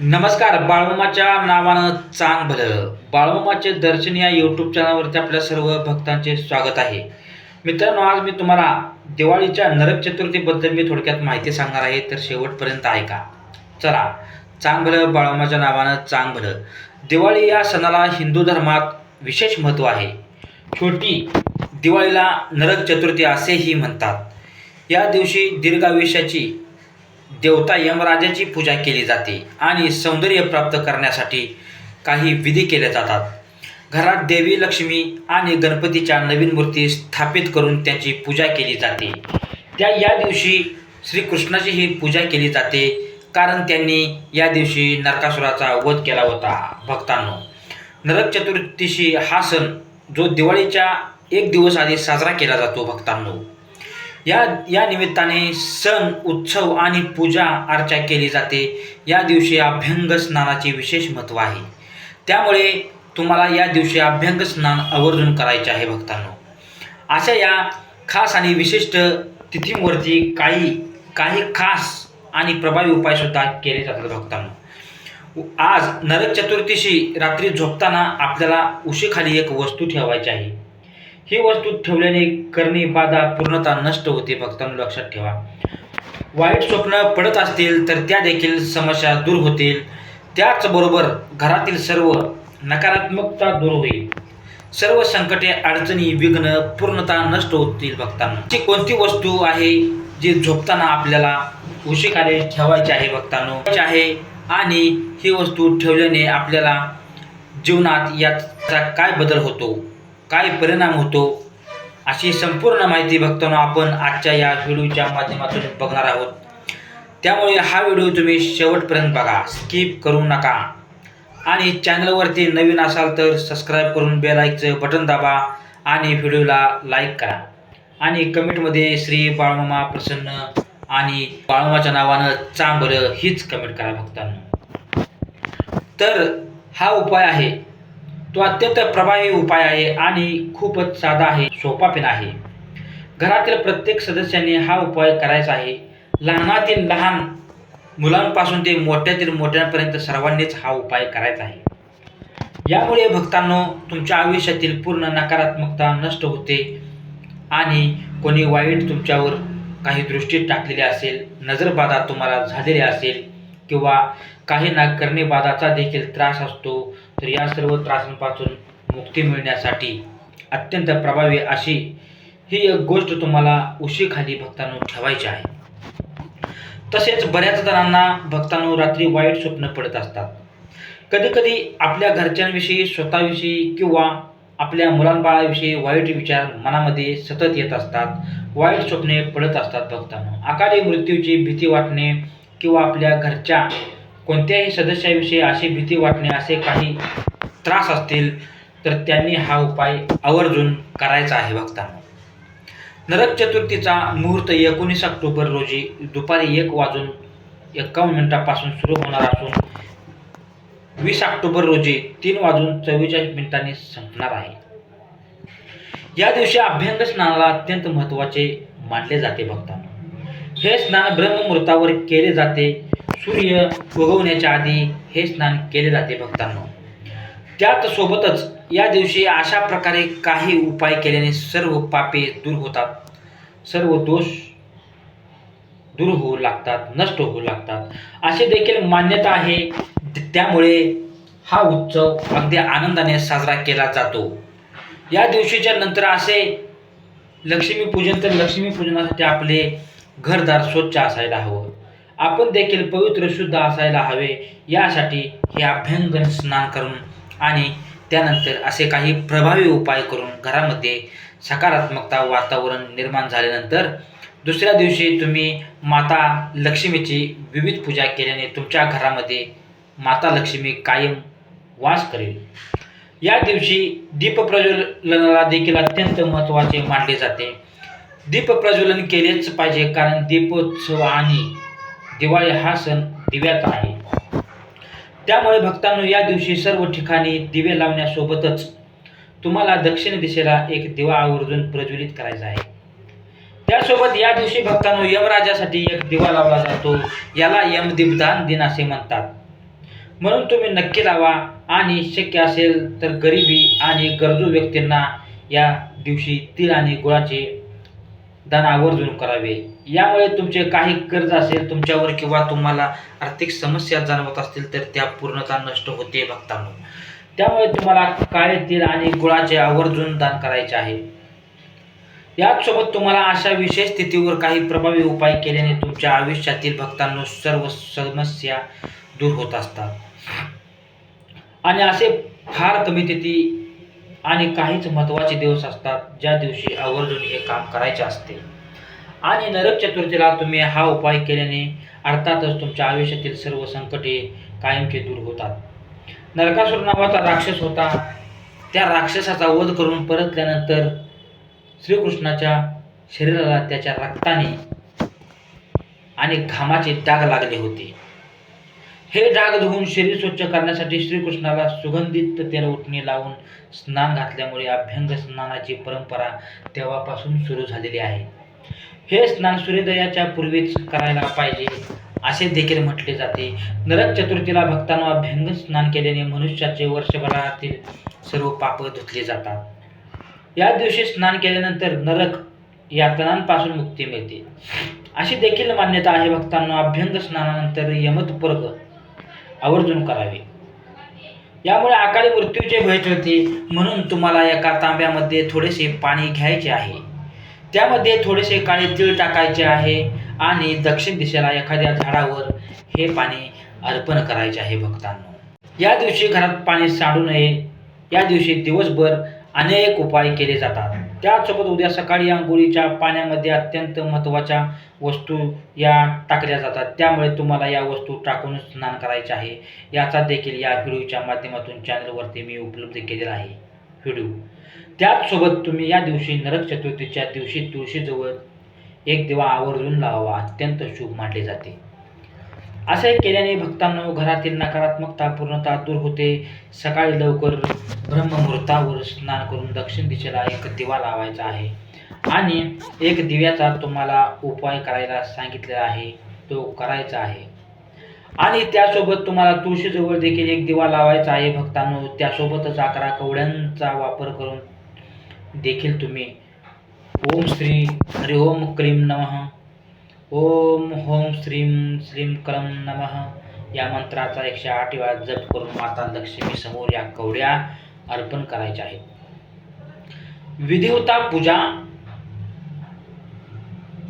नमस्कार बाळमामाच्या नावानं चांग भलं बाळमामाचे दर्शन या यूट्यूब चॅनलवरती आपल्या सर्व भक्तांचे स्वागत आहे. मित्रांनो आज मी तुम्हाला दिवाळीच्या नरक चतुर्थीबद्दल मी थोडक्यात माहिती सांगणार आहे तर शेवटपर्यंत ऐका. चला चांग भलं बाळमामाच्या नावानं चांग भलं दिवाळी या सणाला हिंदू धर्मात विशेष महत्त्व आहे. छोटी दिवाळीला नरक चतुर्थी असेही म्हणतात. या दिवशी दीर्घायुष्याची देवता यमराजाची पूजा केली जाते आणि सौंदर्य प्राप्त करण्यासाठी काही विधी केल्या जातात. घरात देवी लक्ष्मी आणि गणपतीच्या नवीन मूर्ती स्थापित करून त्यांची पूजा केली जाते. त्या या दिवशी श्रीकृष्णाची ही पूजा केली जाते कारण त्यांनी या दिवशी नरकासुराचा वध केला होता. भक्तांनो नरक चतुर्थीशी हा सण जो दिवाळीच्या एक दिवस आधी साजरा केला जातो भक्तांनो. या या निमित्ताने सण उत्सव आणि पूजा अर्चा केली जाते. या दिवशी अभ्यंग स्नानाचे विशेष महत्त्व आहे. त्यामुळे तुम्हाला या दिवशी अभ्यंग स्नान आवर्जून करायचे आहे भक्तांनो. अशा या खास आणि विशिष्ट तिथींवरती काही काही खास आणि प्रभावी उपायसुद्धा केले जातात भक्तांनो. आज नरक चतुर्थीशी रात्री झोपताना आपल्याला उशीखाली एक वस्तू ठेवायची आहे. ही वस्तू ठेवल्याने करणी बाधा पूर्णतः नष्ट होते. भक्तांनो लक्षात ठेवा. वाईट स्वप्न पडत असतील तर त्या देखील समस्या दूर होतील. त्याचबरोबर घरातील सर्व नकारात्मकता दूर होईल. सर्व संकटे अडचणी विघ्न पूर्णतः नष्ट होतील भक्तांना. ती कोणती वस्तू आहे जी झोपताना आपल्याला उशीखाली ठेवायची आहे भक्तांनो? आहे आणि ही वस्तू ठेवल्याने आपल्याला जीवनात याचा काय बदल होतो? काय परिणाम होतो? अशी संपूर्ण माहिती बघताना आपण आजच्या या व्हिडिओच्या माध्यमातून बघणार आहोत. त्यामुळे हा व्हिडिओ तुम्ही शेवटपर्यंत बघा. स्किप करू नका. आणि चॅनलवरती नवीन असाल तर सबस्क्राईब करून बेलाईकचं बटन दाबा आणि व्हिडिओला लाईक करा. आणि कमेंटमध्ये श्री बाळमामा प्रसन्न आणि बाळमाच्या नावानं चांगलं हीच कमेंट करा भक्तांना तर हा उपाय आहे. तो अत्यंत प्रभावी उपाय आहे आणि खूपच साधा आहे सोपा पण आहे. घरातील प्रत्येक सदस्याने हा उपाय करायचा आहे. लहानातील लहान मुलांपासून ते मोठ्यातील मोठ्यांपर्यंत सर्वांनीच हा उपाय करायचा आहे. यामुळे भक्तांनो तुमच्या आयुष्यातील पूर्ण नकारात्मकता नष्ट होते आणि कोणी वाईट तुमच्यावर काही दृष्टी टाकलेली असेल नजरबाधा तुम्हाला झालेली असेल किंवा काही ना करणे बाधाचा देखील त्रास असतो तर या सर्व त्रासांपासून मुक्ती मिळण्यासाठी अत्यंत प्रभावी अशी ही एक गोष्ट तुम्हाला उशीखाली भक्तांनो ठेवायची आहे. तसेच बऱ्याच जणांना भक्तांनो रात्री वाईट स्वप्न पडत असतात. कधीकधी आपल्या घरच्यांविषयी स्वतःविषयी किंवा आपल्या मुलांबाळाविषयी वाईट विचार मनामध्ये सतत येत असतात. वाईट स्वप्ने पडत असतात भक्तांनो. अकाली मृत्यूची भीती वाटणे किंवा आपल्या घरच्या कोणत्याही सदस्याविषयी अशी भीती वाटणे असे काही त्रास असतील तर त्यांनी हा उपाय आवर्जून करायचा आहे भक्तांना. नरक चतुर्थीचा मुहूर्त एकोणीस ऑक्टोबर रोजी दुपारी एक वाजून एकावन्न मिनिटापासून सुरू होणार असून वीस ऑक्टोबर रोजी तीन वाजून चव्वेचाळीस मिनिटांनी संपणार आहे. या दिवशी अभ्यंग स्नानाला अत्यंत महत्त्वाचे मानले जाते भक्तांना. हे स्नान ब्रह्ममुहूर्तावर केले जाते. सूर्य उगवण्याच्या आधी हे स्नान केले जाते भक्तांनो. त्यात सोबतच या दिवशी अशा प्रकारे काही उपाय केल्याने सर्व पापे दूर होतात. सर्व दोष दूर होऊ लागतात नष्ट होऊ लागतात. असे देखील मान्यता आहे. त्यामुळे हा उत्सव अगदी आनंदाने साजरा केला जातो. या दिवशीच्या नंतर असे लक्ष्मीपूजन तर लक्ष्मीपूजनासाठी आपले घरदार स्वच्छ असायला हवं. आपण देखील पवित्र शुद्ध असायला हवे. यासाठी हे अभ्यंग स्नान करून आणि त्यानंतर असे काही प्रभावी उपाय करून घरामध्ये सकारात्मकता वातावरण निर्माण झाल्यानंतर दुसऱ्या दिवशी तुम्ही माता लक्ष्मीची विविध पूजा केल्याने तुमच्या घरामध्ये माता लक्ष्मी कायम वास करेल. या दिवशी दीपप्रज्वलनाला देखील अत्यंत महत्त्वाचे मानले जाते. दीपप्रज्वलन केलेच पाहिजे कारण दीपोत्सव आणि दिवाळी हा सण दिव्याचा आहे. त्यामुळे भक्तांनो या दिवशी सर्व ठिकाणी दिवे लावण्यासोबतच तुम्हाला दक्षिण दिशेला एक दिवा आवर्जून प्रज्वलित करायचा आहे. त्यासोबत या दिवशी भक्तांनो यमराजासाठी एक दिवा लावला जातो. याला यमदीपदान दिन असे म्हणतात. म्हणून तुम्ही नक्की लावा आणि शक्य असेल तर गरिबी आणि गरजू व्यक्तींना या दिवशी तीळ आणि गुळाचे दान आवर्जून करावे. यामुळे तुमचे काही कर्ज असेल तुमच्यावर किंवा तुम्हाला आर्थिक समस्या जाणवत असतील तर त्या पूर्णता नष्ट होते भक्तांनो. त्यामुळे तुम्हाला काळे तेल आणि गुळाचे आवर्जून दान करायचे आहे. याचसोबत तुम्हाला अशा विशेष स्थितीवर काही प्रभावी उपाय केल्याने तुमच्या आयुष्यातील भक्तांनो सर्व समस्या दूर होत असतात. आणि असे फार कमी तिथी आणि काहीच महत्त्वाचे दिवस असतात ज्या दिवशी आवर्जून हे काम करायचे असते. आणि नरक चतुर्थीला तुम्ही हा उपाय केल्याने अर्थातच तुमच्या आयुष्यातील सर्व संकटे कायमचे दूर होतात. नरकासूर नावाचा राक्षस होता. त्या राक्षसाचा वध करून परतल्यानंतर श्रीकृष्णाच्या शरीराला त्याच्या रक्ताने आणि घामाचे डाग लागले होते. हे डाग धुवून शरीर स्वच्छ करण्यासाठी श्रीकृष्णाला सुगंधित तेल उठणे लावून स्नान घातल्यामुळे अभ्यंग स्नानाची परंपरा तेव्हापासून सुरू झालेली आहे. हे स्नान सूर्योदयाच्या पूर्वीच करायला पाहिजे असे देखील म्हटले जाते. नरक चतुर्थीला भक्तांना अभ्यंग स्नान केल्याने मनुष्याचे वर्षभरातील सर्व पाप धुतले जातात. या दिवशी स्नान केल्यानंतर नरक यातनांपासून मुक्ती मिळते. अशी देखील मान्यता आहे भक्तांना अभ्यंग स्नानानंतर यमतपर्ग आवर्जून करावे. यामुळे अकाली मृत्यूचे भय ठरते म्हणून तुम्हाला एका तांब्यामध्ये थोडेसे पाणी घ्यायचे आहे. त्यामध्ये थोडेसे काळे तीळ टाकायचे आहे आणि दक्षिण दिशेला एखाद्या झाडावर हे पाणी अर्पण करायचे आहे भक्तांनो. या दिवशी घरात पाणी सांडू नये. या दिवशी दिवसभर अनेक उपाय केले जातात. त्याचसोबत उद्या सकाळी आंघोळीच्या पाण्यामध्ये अत्यंत महत्त्वाच्या वस्तू या टाकल्या जातात. त्यामुळे तुम्हाला या वस्तू टाकून स्नान करायचे आहे. याचा देखील या व्हिडिओच्या माध्यमातून चॅनलवरती मी उपलब्ध केलेला आहे. व्हिडिओ. त्याचसोबत तुम्ही या दिवशी नरक चतुर्थीच्या दिवशी तुळशीजवळ एक दिवा आवर्जून लावावा. अत्यंत शुभ मानले जाते. असे केल्याने भक्तांनो घरातील नकारात्मकता पूर्णतः दूर होते. सकाळी लवकर ब्रह्ममुहूर्तावर स्नान करून दक्षिण दिशेला एक दिवा लावायचा आहे. आणि एक दिव्याचा तुम्हाला उपाय करायला सांगितलेला आहे. तो करायचा आहे. आणि त्यासोबत तुम्हाला तुळशीजवळ देखील एक दिवा लावायचा आहे भक्तांनो. त्यासोबतच अकरा कवड्यांचा वापर करून देखील तुम्ही ओम श्री हरि ओम नमः ओम होम श्रीम श्रीम कलम नमः. या मंत्राचा एकशे आठ वेळा जप करून माता लक्ष्मी समोर या कवड्या अर्पण करायच्या आहेत. विधिवता पूजा.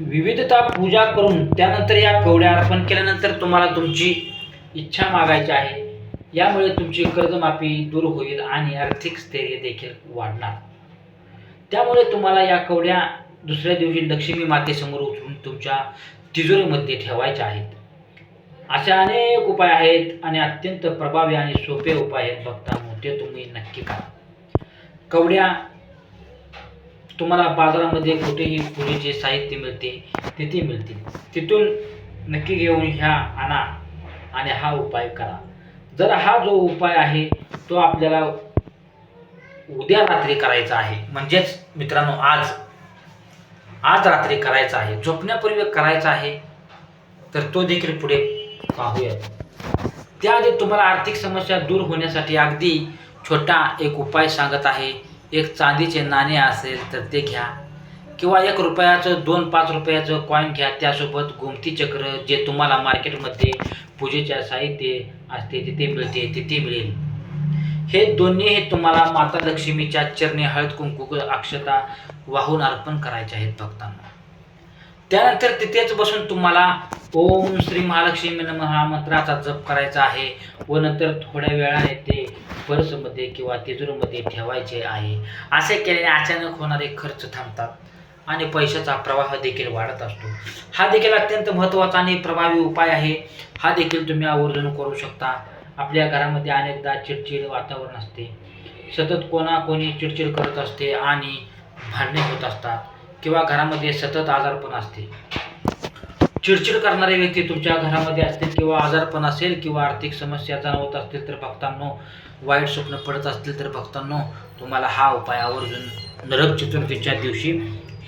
विविधता पूजा करून त्यानंतर या कवड्या अर्पण केल्यानंतर तुम्हाला तुमची इच्छा मागायची आहे. यामुळे तुमची कर्जमाफी दूर होईल आणि आर्थिक स्थैर्य देखील वाढणार. त्यामुळे तुम्हाला या कवड्या दुसऱ्या दिवशी लक्ष्मी मातेसमोर उचलून तुमच्या तिजोरीमध्ये ठेवायच्या आहेत. अशा अनेक उपाय आहेत आणि अत्यंत प्रभावी आणि सोपे उपाय आहेत बघता ते तुम्ही नक्की करा. कवड्या तुम्हाला बाजारामध्ये कुठेही पूजेचे साहित्य मिळते तिथे मिळतील. तिथून नक्की घेऊन ह्या आणा आणि हा उपाय करा. जर हा जो उपाय आहे तो आपल्याला उद्या रात्री करायचा आहे. म्हणजेच मित्रांनो आज आज रात्री करायचा आहे झोपण्यापूर्वी करायचा आहे तर तो देखील पुढे पाहूयात त्याआधी तुम्हाला आर्थिक समस्या दूर होण्यासाठी अगदी छोटा एक उपाय सांगत आहे. एक चांदीचे नाणे असेल तर ते घ्या. किंवा एक रुपयाचं दोन पाच रुपयाचं कॉईन घ्या. त्यासोबत गोमती चक्र जे तुम्हाला मार्केटमध्ये पूजेच्या साहित्य असते तिथे मिळते तिथे मिळेल. हे दोन्ही हे तुम्हाला माता लक्ष्मीच्या चरणी हळद कुंकू अक्षता वाहून अर्पण करायचे आहेत भक्तांना. त्यानंतर तिथेच बसून तुम्हाला ओम श्री महालक्ष्मी नम हा मंत्राचा जप करायचा आहे व नंतर थोड्या वेळाने ते पर्समध्ये किंवा तिजोरीमध्ये ठेवायचे आहे. असे केल्याने अचानक होणारे खर्च थांबतात आणि पैशाचा प्रवाह देखील वाढत असतो. हा देखील अत्यंत महत्त्वाचा आणि प्रभावी उपाय आहे. हा देखील तुम्ही आवर्जून करू शकता. आपल्या घरामध्ये अनेकदा चिडचिड वातावरण असते. सतत कोणाकोणी चिडचिड करत असते आणि भांडणे होत असतात किंवा घरामध्ये सतत आजारपण असते. चिडचिड करणारे व्यक्ती तुमच्या घरामध्ये असतील किंवा आजारपण असेल किंवा आर्थिक समस्या जाणवत असतील तर भक्तांनो वाईट स्वप्न पडत असतील तर भक्तांनो तुम्हाला हा उपाय आवर्जून नरक चतुर्थीच्या दिवशी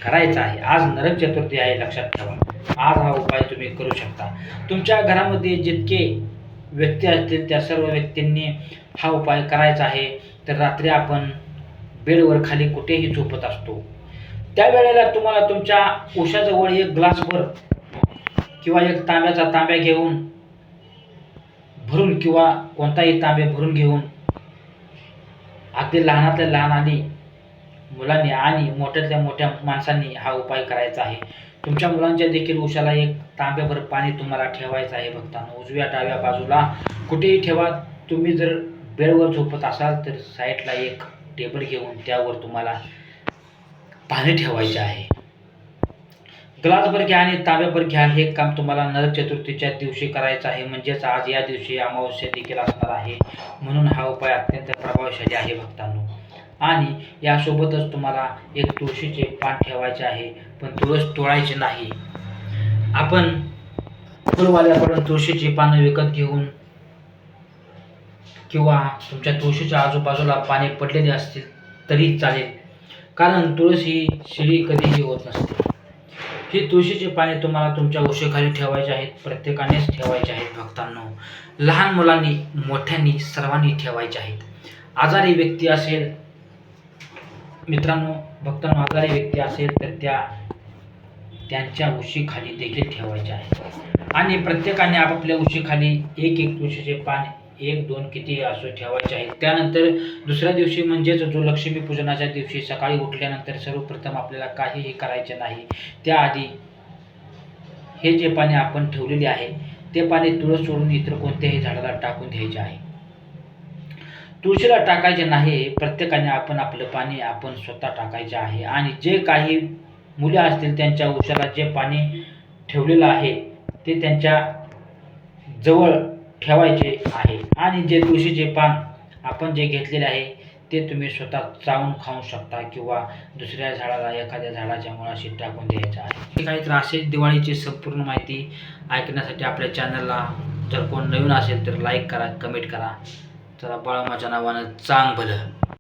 करायचा आहे. आज नरक चतुर्थी आहे लक्षात ठेवा. आज हा उपाय तुम्ही करू शकता. तुमच्या घरामध्ये जितके व्यक्ती असतील त्या सर्व व्यक्तींनी हा उपाय करायचा आहे. तर रात्री आपण बेडवर खाली कुठेही झोपत असतो. त्यावेळेला तुम्हाला तुमच्या उशाजवळ एक ग्लासभर किंवा एक तांब्याचा तांब्या घेऊन भरून किंवा कोणताही तांबे भरून घेऊन अगदी लहानातल्या लहान आणि मुलांनी आणि मोठ्यातल्या मोठ्या माणसांनी हा उपाय करायचा आहे. तुमच्या मुलांच्या देखील उशाला एक तांब्याभर पाणी तुम्हाला ठेवायचं आहे भक्तांनो. उजव्या डाव्या बाजूला कुठेही ठेवा. तुम्ही जर बेडवर झोपत असाल तर साईडला एक टेबल घेऊन त्यावर तुम्हाला पाणी ठेवायचे आहे. ग्लासभर घ्या आणि तांब्याभर घ्या. हे काम तुम्हाला नरक चतुर्थीच्या दिवशी करायचं आहे. म्हणजेच आज या दिवशी अमावस्या देखील असणार आहे. म्हणून हा उपाय अत्यंत प्रभावशाली आहे भक्तांनो. आणि यासोबतच तुम्हाला एक तुळशीचे पान ठेवायचे आहे पण तुळस तोळायचे नाही. आपण फुलवाल्याकडून तुळशीची पानं विकत घेऊन किंवा तुमच्या तुळशीच्या आजूबाजूला पाने पडलेले असतील तरी चालेल. कारण तुळस ही शिळी कधीही होत नसते. ही तुळशीची पाने तुम्हाला तुमच्या उशीखाली ठेवायचे आहेत प्रत्येकानेच ठेवायचे आहेत भक्तांनो. लहान मुलांनी मोठ्यांनी सर्वांनी ठेवायचे आहेत. आजारी व्यक्ती असेल मित्रांनो भक्तांनो आजारी व्यक्ती असेल तर त्या त्यांच्या उशीखाली देखील ठेवायचे आहे आणि प्रत्येकाने आपापल्या उशीखाली एक एक तुळशीचे पाने एक दोन किती असो ठेवायचे आहेत. त्यानंतर दुसऱ्या दिवशी म्हणजेच जो लक्ष्मीपूजनाच्या दिवशी सकाळी उठल्यानंतर सर्वप्रथम आपल्याला काहीही करायचे नाही. त्याआधी हे जे पाणी आपण ठेवलेले आहे ते पाणी तुळस सोडून इतर कोणत्याही झाडाला टाकून द्यायचे आहे. तुळशीला टाकायचे नाही प्रत्येकाने आपण आपलं पाणी आपण स्वतः टाकायचे आहे. आणि जे काही मुले असतील त्यांच्या उशाला जे पाणी ठेवलेलं आहे ते त्यांच्या जवळ ठेवायचे आहे. आणि जे तुळशीचे पान आपण जे घेतलेले आहे ते तुम्ही स्वतः चावून खाऊ शकता किंवा दुसऱ्या झाडाला एखाद्या झाडाच्या मुळाशी टाकून द्यायचं आहे. हे काही तर असेच दिवाळीची संपूर्ण माहिती ऐकण्यासाठी आपल्या चॅनलला जर कोण नवीन असेल तर लाईक करा कमेंट करा. चला बाळा माझ्या नावानं चांग भलं